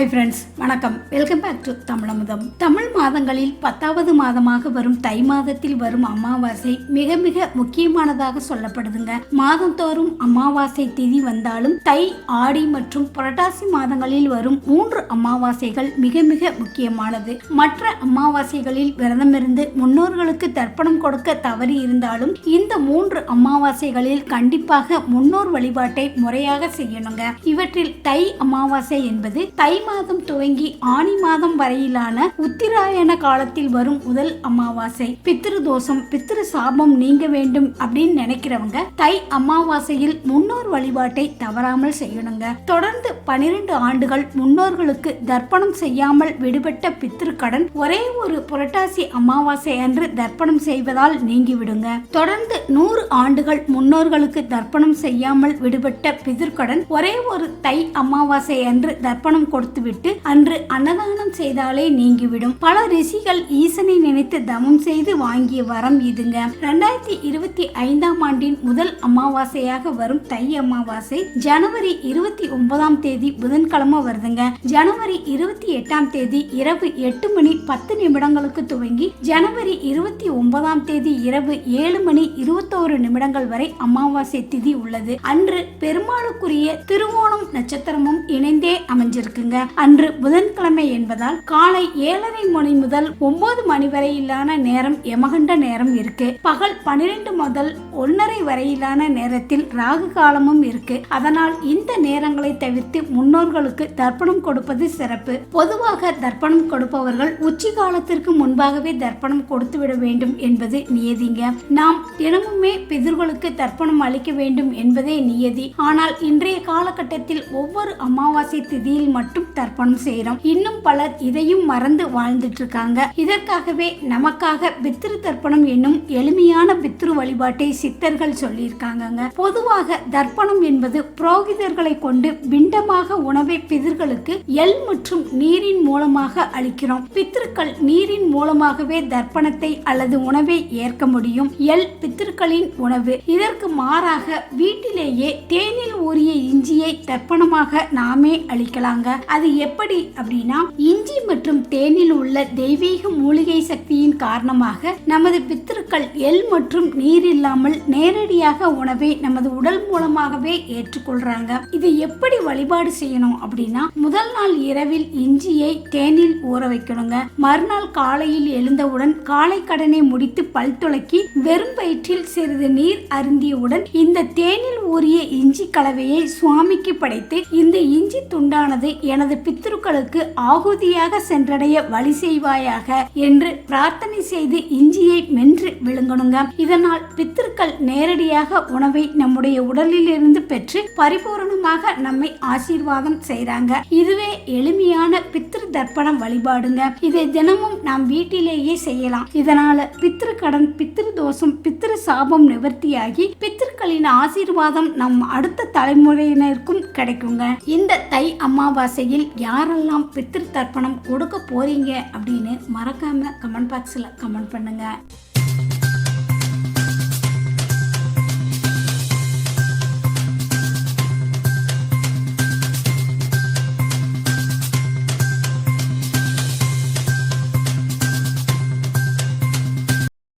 Hi friends வணக்கம். Welcome back to Tamilamudham. Tamil மாதங்களில் பத்தாவது மாதமாக வரும் தை மாதத்தில் வரும் அமாவாசை மிக மிக முக்கியமானதாக சொல்லப்படுதுங்க. மாதந்தோறும் அமாவாசை திதி வந்தாலும் தை ஆடி மற்றும் புரட்டாசி மாதங்களில் வரும் மூன்று அமாவாசைகள் மிக மிக முக்கியமானது. மற்ற அமாவாசைகளில் விரதமிருந்து முன்னோர்களுக்கு தர்ப்பணம் கொடுக்க தவறி இருந்தாலும் இந்த மூன்று அமாவாசைகளில் கண்டிப்பாக முன்னோர் வழிபாட்டை முறையாக செய்யணுங்க. இவற்றில் தை அமாவாசை என்பது தை மாதம் துவங்கி ஆனி மாதம் வரையிலான உத்திராயண காலத்தில் வரும் முதல் அமாவாசை. பித்திரு தோஷம் பித்திரு சாபம் நீங்க வேண்டும் அப்படின்னு நினைக்கிறவங்க தை அமாவாசையில் முன்னோர் வழிபாட்டை தவறாமல் செய்யணுங்க. தொடர்ந்து பனிரெண்டு ஆண்டுகள் முன்னோர்களுக்கு தர்ப்பணம் செய்யாமல் விடுபட்ட பித்திரு கடன் ஒரே ஒரு புரட்டாசி அமாவாசை அன்று தர்ப்பணம் செய்வதால் நீங்கிவிடுங்க தொடர்ந்து நூறு ஆண்டுகள் முன்னோர்களுக்கு தர்ப்பணம் செய்யாமல் விடுபட்ட பிதிர்கடன் ஒரே ஒரு தை அமாவாசை அன்று தர்ப்பணம் கொடுத்து கொடுத்துவிட்டு அன்று அன்னதானம் செய்தாலே நீங்கிவிடும். பல ரிஷிகள் ஈசனை நினைத்து தமம் செய்து வாங்கிய வரம் இதுங்க. ரெண்டாயிரத்தி இருபத்தி ஐந்தாம் ஆண்டின் முதல் அமாவாசையாக வரும் தை அமாவாசை ஜனவரி இருபத்தி ஒன்பதாம் தேதி புதன்கிழமை வருதுங்க. ஜனவரி இருபத்தி எட்டாம் தேதி இரவு எட்டு மணி பத்து நிமிடங்களுக்கு துவங்கி ஜனவரி இருபத்தி ஒன்பதாம் தேதி இரவு ஏழு மணி இருபத்தோரு நிமிடங்கள் வரை அமாவாசை திதி உள்ளது. அன்று பெருமாளுக்குரிய திருவோணம் நட்சத்திரமும் இணைந்தே அமைஞ்சிருக்குங்க. அன்று புதன்கிழமை என்பதால் காலை ஏழரை மணி முதல் ஒன்பது மணி வரையிலான நேரம் யமகண்ட நேரம் இருக்கு. பகல் பனிரெண்டு முதல் ஒன்னரை வரையிலான நேரத்தில் ராகு காலமும் இருக்கு. அதனால் இந்த நேரங்களை தவிர்த்து முன்னோர்களுக்கு தர்ப்பணம் கொடுப்பது சிறப்பு. பொதுவாக தர்ப்பணம் கொடுப்பவர்கள் உச்சி காலத்திற்கு முன்பாகவே தர்ப்பணம் கொடுத்து விட வேண்டும் என்பது நியதிங்க. நாம் தினமுமே பிதர்களுக்கு தர்ப்பணம் அளிக்க வேண்டும் என்பதே நியதி. ஆனால் இன்றைய காலகட்டத்தில் ஒவ்வொரு அமாவாசை திதியில் மட்டும் தர்ப்பணம் செய்யறோம். இன்னும் பலர் இதையும் மறந்து வாழ்ந்துட்டு இருக்காங்க இதற்காகவே நமக்காக பித்ரு தர்ப்பணம் என்னும் எளிமையான பித்ரு வழிபாட்டை சித்தர்கள் சொல்லியிருக்காங்க பொதுவாக தர்ப்பணம் என்பது புரோகிதர்களை கொண்டு பிண்டமாக உணவை பிதர்களுக்கு எல் மற்றும் நீரின் மூலமாக அளிக்கிறோம். பித்ருக்கள் நீரின் மூலமாகவே தர்ப்பணத்தை அல்லது உணவை ஏற்க முடியும். எல் பித்ருக்களின் உணவு. இதற்கு மாறாக வீட்டிலேயே தேனில் ஊறிய இஞ்சியை தர்ப்பணமாக நாமே அளிக்கலாங்க. அது எப்படி அப்படின்னா இஞ்சி மற்றும் தேனில் உள்ள தெய்வீக மூலிகை சக்தியின் காரணமாக நமது பித்திருக்கள் எல் மற்றும் நீர் இல்லாமல் நேரடியாக உணவை நமது உடல் மூலமாகவே ஏற்றுக்கொள்றாங்க. இது எப்படி வழிபாடு செய்யணும் அப்படின்னா முதல் நாள் இரவில் இஞ்சியை தேனில் ஊற வைக்கணுங்க. மறுநாள் காலையில் எழுந்தவுடன் காலை கடனை முடித்து பல் துளக்கி வெறும் வயிற்றில் சிறிது நீர் அருந்தியவுடன் இந்த தேனில் ஊறிய இஞ்சி கலவையை சுவாமிக்கு படைத்து இந்த இஞ்சி துண்டானது எனது பித்ருக்களுக்கு ஆகுதியாக சென்றடைய வழி செய்வாயாக என்று பிரார்த்தனை செய்து இஞ்சியை மென்று விழுங்கணுங்க. இதனால் பித்திருக்கள் நேரடியாக உணவை நம்முடைய உடலில் இருந்து பெற்று பரிபூரணமாக நம்மை ஆசீர்வாதம் செய்றாங்க. இதுவே எளிமையான பித்ரு தர்ப்பணம் வழிபாடுங்க. இதை தினமும் நாம் வீட்டிலேயே செய்யலாம். இதனால பித்ரு கடன் பித்ரு தோஷம் பித்திரு சாபம் நிவர்த்தியாகி பித்திருக்களின் ஆசீர்வாதம் நம் அடுத்த தலைமுறையினருக்கும் கிடைக்குங்க. இந்த தை அமாவாசையில் யாரெல்லாம் பித்திரு தர்ப்பணம் கொடுக்க போறீங்க அப்படின்னு மறக்காம கமெண்ட் பாக்ஸ்ல கமெண்ட் பண்ணுங்க.